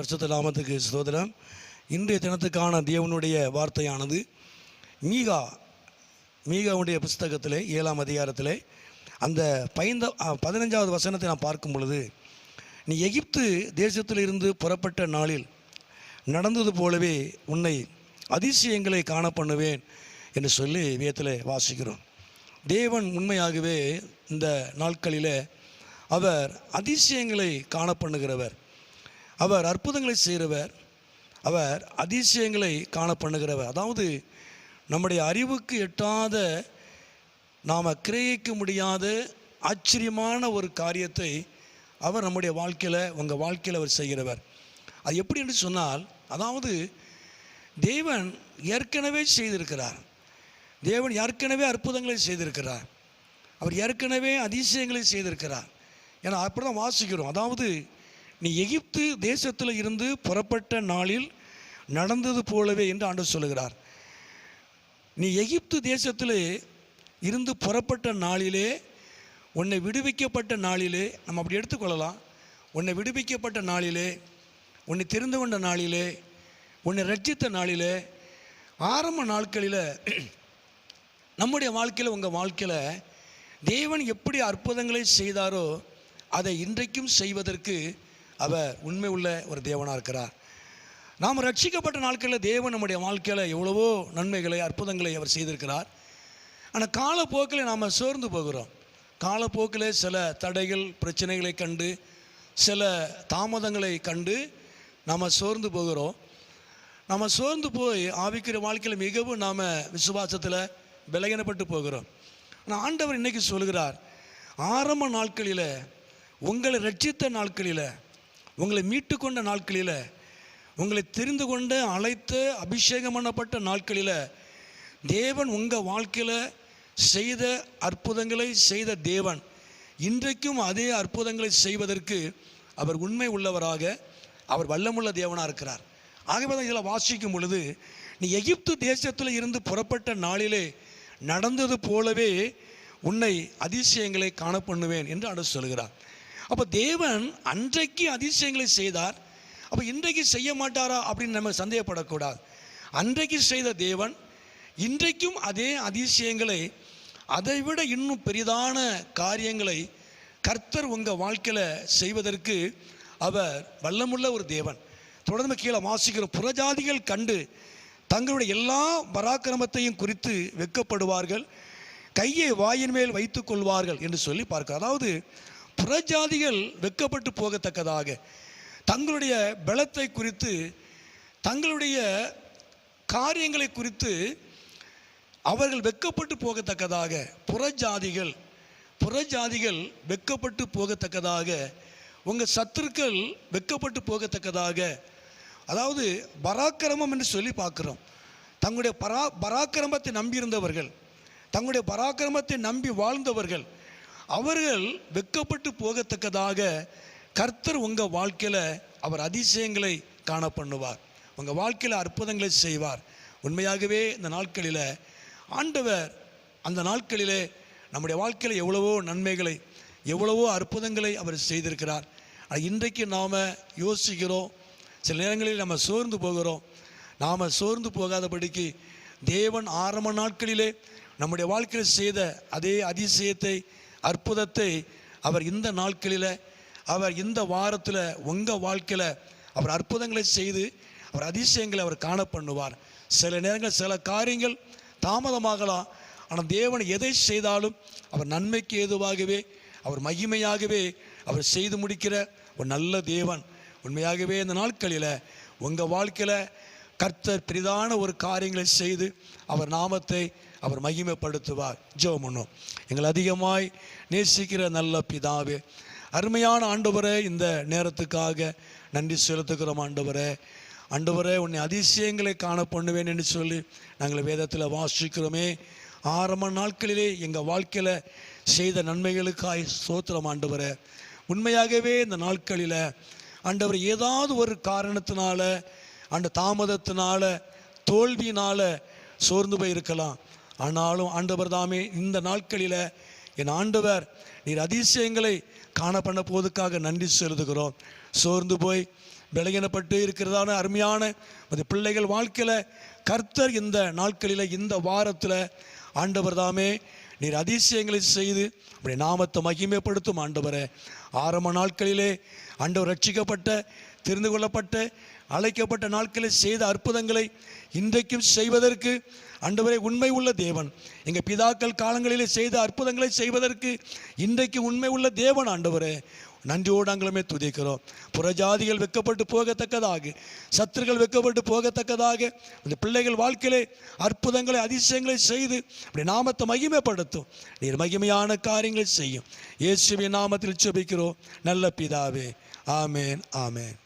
பரிசுத்த நாமத்துக்கு ஸ்தோத்திரம். இன்றைய தினத்துக்கான தேவனுடைய வார்த்தையானது மீகா மீகாவுடைய புஸ்தகத்தில் ஏழாம் அதிகாரத்தில் அந்த பைந்த பதினஞ்சாவது வசனத்தை நான் பார்க்கும் பொழுது நீ எகிப்து தேசத்திலிருந்து புறப்பட்ட நாளில் நடந்தது போலவே உன்னை அதிசயங்களை காண பண்ணுவேன் என்று சொல்லி வியத்தில் வாசிக்கிறோம். தேவன் உண்மையாகவே இந்த நாட்களில் அவர் அதிசயங்களை காண பண்ணுகிறவர் அவர் அற்புதங்களை செய்கிறவர். அவர் அதிசயங்களை காண பண்ணுகிறவர் அதாவது நம்முடைய அறிவுக்கு எட்டாத நாம் கிரகிக்க முடியாத ஆச்சரியமான ஒரு காரியத்தை அவர் நம்முடைய வாழ்க்கையில் உங்கள் வாழ்க்கையில் அவர் செய்கிறவர். அது எப்படி என்று சொன்னால் அதாவது தேவன் ஏற்கனவே செய்திருக்கிறார். தேவன் ஏற்கனவே அற்புதங்களை செய்திருக்கிறார். அவர் ஏற்கனவே அதிசயங்களை செய்திருக்கிறார். ஏன்னா அப்படி தான் வாசிக்கிறோம். அதாவது நீ எகிப்து தேசத்தில் இருந்து புறப்பட்ட நாளில் நடந்தது போலவே என்று ஆண்டு சொல்லுகிறார். நீ எகிப்து தேசத்தில் இருந்து புறப்பட்ட நாளிலே உன்னை விடுவிக்கப்பட்ட நாளிலே நம்ம அப்படி எடுத்துக்கொள்ளலாம் உன்னை விடுவிக்கப்பட்ட நாளிலே உன்னை தெரிந்து கொண்ட நாளிலே உன்னை ரட்சித்த நாளிலே ஆரம்ப நாட்களில் நம்முடைய வாழ்க்கையில் உங்கள் வாழ்க்கையில் தேவன் எப்படி அற்புதங்களை செய்தாரோ அதை இன்றைக்கும் செய்வதற்கு அவர் உண்மை உள்ள ஒரு தேவனாக இருக்கிறார். நாம் ரட்சிக்கப்பட்ட நாட்களில் தேவன் நம்முடைய வாழ்க்கையில் எவ்வளவோ நன்மைகளை அற்புதங்களை அவர் செய்திருக்கிறார். ஆனால் காலப்போக்கில் நாம் சோர்ந்து போகிறோம். காலப்போக்கில் சில தடைகள் பிரச்சனைகளை கண்டு சில தாமதங்களை கண்டு நாம் சோர்ந்து போகிறோம். நம்ம சோர்ந்து போய் ஆவிக்கிற வாழ்க்கையில் மிகவும் நாம் விசுவாசத்தில் விலகினப்பட்டு போகிறோம். ஆனால் ஆண்டவர் இன்றைக்கி சொல்கிறார் ஆரம்ப நாட்களில் உங்களை ரட்சித்த நாட்களில் உங்களை மீட்டு கொண்ட நாட்களில் உங்களை தெரிந்து கொண்டு அழைத்து அபிஷேகம் பண்ணப்பட்ட நாட்களில் தேவன் உங்கள் வாழ்க்கையில் செய்த அற்புதங்களை செய்த தேவன் இன்றைக்கும் அதே அற்புதங்களை செய்வதற்கு அவர் உண்மை உள்ளவராக அவர் வல்லமுள்ள தேவனாக இருக்கிறார். ஆகவே தான் இதில் வாசிக்கும் பொழுது நீ எகிப்து தேசத்தில் இருந்து புறப்பட்ட நாளிலே நடந்தது போலவே உன்னை அதிசயங்களை காண பண்ணுவேன் என்று ஆண்டவர் சொல்கிறார் அப்போ தேவன் அன்றைக்கு அதிசயங்களை செய்தார். அப்போ இன்றைக்கு செய்ய மாட்டாரா அப்படின்னு நம்ம சந்தேகப்படக்கூடாது. அன்றைக்கு செய்த தேவன் இன்றைக்கும் அதே அதிசயங்களை அதைவிட இன்னும் பெரிதான காரியங்களை கர்த்தர் உங்கள் வாழ்க்கையில் செய்வதற்கு அவர் வல்லமுள்ள ஒரு தேவன். தொடர்ந்து கீழே வாசிக்கிற புறஜாதிகள் கண்டு தங்களுடைய எல்லா பராக்கிரமத்தையும் குறித்து வெட்கப்படுவார்கள் கையை வாயின் மேல் வைத்துக் கொள்வார்கள் என்று சொல்லி பார்க்க அதாவது புறஜாதிகள் வெட்கப்பட்டு போகத்தக்கதாக. தங்களுடைய பலத்தை குறித்து தங்களுடைய காரியங்களை குறித்து அவர்கள் வெட்கப்பட்டு போகத்தக்கதாக. புறஜாதிகள் புறஜாதிகள் வெட்கப்பட்டு போகத்தக்கதாக. உங்கள் சத்துருக்கள் வெட்கப்பட்டு போகத்தக்கதாக. அதாவது பராக்கிரமம் என்று சொல்லி பார்க்குறோம். தங்களுடைய பரா பராக்கிரமத்தை நம்பியிருந்தவர்கள் தங்களுடைய பராக்கிரமத்தை நம்பி வாழ்ந்தவர்கள் அவர்கள் வெட்கப்பட்டு போகத்தக்கதாக கர்த்தர் உங்கள் வாழ்க்கையில் அவர் அதிசயங்களை காண பண்ணுவார். உங்கள் வாழ்க்கையில் அற்புதங்களை செய்வார். உண்மையாகவே இந்த நாட்களில் ஆண்டவர் அந்த நாட்களிலே நம்முடைய வாழ்க்கையில் எவ்வளவோ நன்மைகளை எவ்வளவோ அற்புதங்களை அவர் செய்திருக்கிறார். இன்றைக்கு நாம் யோசிக்கிறோம். சில நேரங்களில் நம்ம சோர்ந்து போகிறோம். நாம் சோர்ந்து போகாதபடிக்கு தேவன் ஆரம்ப நாட்களிலே நம்முடைய வாழ்க்கையில் செய்த அதே அதிசயத்தை அற்புதத்தை அவர் இந்த நாட்களில் அவர் இந்த வாரத்தில் உங்கள் வாழ்க்கையில் அவர் அற்புதங்களை செய்து அவர் அதிசயங்களை அவர் காண பண்ணுவார் சில நேரங்கள் சில காரியங்கள் தாமதமாகலாம். ஆனால் தேவன் எதை செய்தாலும் அவர் நன்மைக்கு ஏதுவாகவே அவர் மகிமையாகவே அவர் செய்து முடிக்கிற ஒரு நல்ல தேவன். உண்மையாகவே இந்த நாட்களில் உங்கள் வாழ்க்கையில் கர்த்தர் பெரிதான ஒரு காரியங்களை செய்து அவர் நாமத்தை அவர் மகிமைப்படுத்துவார். ஜெபம் பண்ணும் எங்களை அதிகமாய் நேசிக்கிற நல்ல பிதாவே அருமையான ஆண்டவரே இந்த நேரத்துக்காக நன்றி செலுத்துக்கிறோம் ஆண்டவரே. ஆண்டவரே உன்னை அதிசயங்களை காண பண்ணுவேன் என்று சொல்லி நாங்கள் வேதத்தில் வாசிக்கிறோமே. ஆரம்ப நாட்களிலே எங்கள் வாழ்க்கையில் செய்த நன்மைகளுக்காய் சோத்திரம் ஆண்டவரே. உண்மையாகவே இந்த நாட்களில் ஆண்டவர் ஏதாவது ஒரு காரணத்தினால அந்த தாமதத்தினால தோல்வியினால சோர்ந்து போயிருக்கலாம். ஆனாலும் ஆண்டவர் தாமே இந்த நாட்களில் என் ஆண்டவர் நீர் அதிசயங்களை காண பண்ண போதுக்காக நன்றி செலுத்துகிறோம். சோர்ந்து போய் விலகினப்பட்டு இருக்கிறதான அருமையான அது பிள்ளைகள் வாழ்க்கையில் கர்த்தர் இந்த நாட்களில் இந்த வாரத்தில் ஆண்டவர் தாமே நீர் அதிசயங்களை செய்து அப்படி நாமத்தை மகிமைப்படுத்தும் ஆண்டவரை. ஆரம்ப நாட்களிலே ஆண்டவர் ரட்சிக்கப்பட்ட தெரிந்து கொள்ளப்பட்ட அழைக்கப்பட்ட நாட்களில் செய்த அற்புதங்களை இன்றைக்கும் செய்வதற்கு அண்டவரை உண்மை உள்ள தேவன். எங்கள் பிதாக்கள் காலங்களிலே செய்த அற்புதங்களை செய்வதற்கு இன்றைக்கு உண்மை உள்ள தேவன் ஆண்டவரே. நன்றியோடு நாங்களுமே துதிக்கிறோம். புறஜாதிகள் வெக்கப்பட்டு போகத்தக்கதாக சத்துருகள் வெக்கப்பட்டு போகத்தக்கதாக இந்த பிள்ளைகள் வாழ்க்கையிலே அற்புதங்களை அதிசயங்களை செய்து அப்படி நாமத்தை மகிமைப்படுத்தும். நீர் மகிமையான காரியங்களை செய்யும். இயேசுவின் நாமத்தில் செபிக்கிறோம் நல்ல பிதாவே. ஆமேன் ஆமேன்.